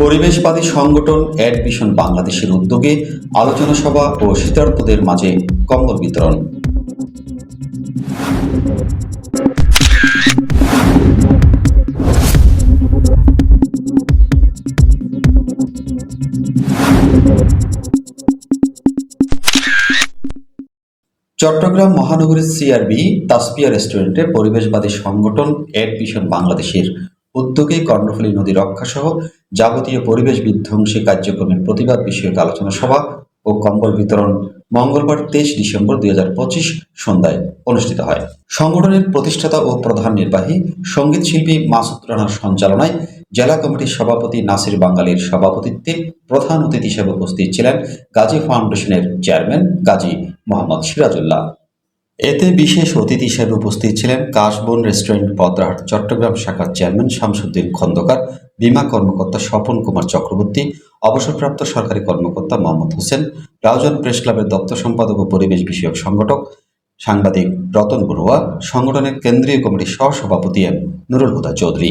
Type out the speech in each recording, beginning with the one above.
পরিবেশবাদী সংগঠন অ্যাডমিশন বাংলাদেশের উদ্যোগে আলোচনা সভা ও শীতার্থদের মাঝে কম্বল বিতরণ। চট্টগ্রাম মহানগরীর সিআরবি তাসপিয়া রেস্টুরেন্টে পরিবেশবাদী সংগঠন এড অ্যাডমিশন বাংলাদেশের উদ্যোগে কর্ণফুলী নদী রক্ষাসহ যাবতীয় পরিবেশ বিধ্বংসী কার্যক্রমের প্রতিবাদ বিষয়ক আলোচনা সভা ও কম্বল বিতরণ মঙ্গলবার তেইশ ডিসেম্বর দুই হাজার পঁচিশ সন্ধ্যায় অনুষ্ঠিত হয়। সংগঠনের প্রতিষ্ঠাতা ও প্রধান নির্বাহী সংগীত শিল্পী মাসুদ রানার সঞ্চালনায় জেলা কমিটির সভাপতি নাসির বাঙ্গালীর সভাপতিত্বে প্রধান অতিথি হিসেবে উপস্থিত ছিলেন গাজী ফাউন্ডেশনের চেয়ারম্যান গাজী মোহাম্মদ সিরাজুল্লাহ। এতে বিশেষ অতিথি হিসেবে উপস্থিত ছিলেন কাশবন রেস্টুরেন্ট পদ্রাহাট চট্টগ্রাম শাখার চেয়ারম্যান শামসুদ্দিন খন্দকার, বিমা কর্মকর্তা স্বপন কুমার চক্রবর্তী, অবসরপ্রাপ্ত সরকারি কর্মকর্তা মোহাম্মদ হোসেন, রাউজান প্রেস ক্লাবের দপ্তর সম্পাদক ও পরিবেশ বিষয়ক সংগঠক সাংবাদিক রতন বড়ুয়া, সংগঠনের কেন্দ্রীয় কমিটির সহসভাপতি এম নুরুল হুদা চৌধুরী।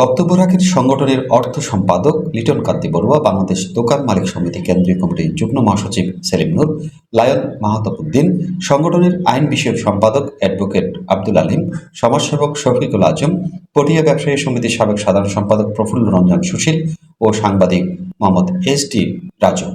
বক্তব্য রাখেন সংগঠনের অর্থ সম্পাদক লিটন কান্তি বড়ুয়া, বাংলাদেশ দোকান মালিক সমিতি কেন্দ্রীয় কমিটির যুগ্ম মহাসচিব সেলিম নূর, লায়ন মাহাতাবুদ্দিন, সংগঠনের আইন বিষয়ক সম্পাদক অ্যাডভোকেট আব্দুল আলিম, সমাজসেবক শফিকুল আজম, পটিয়া ব্যবসায়ী সমিতির সাবেক সাধারণ সম্পাদক প্রফুল্ল রঞ্জন সুশীল ও সাংবাদিক মোহাম্মদ এস টি রাজু।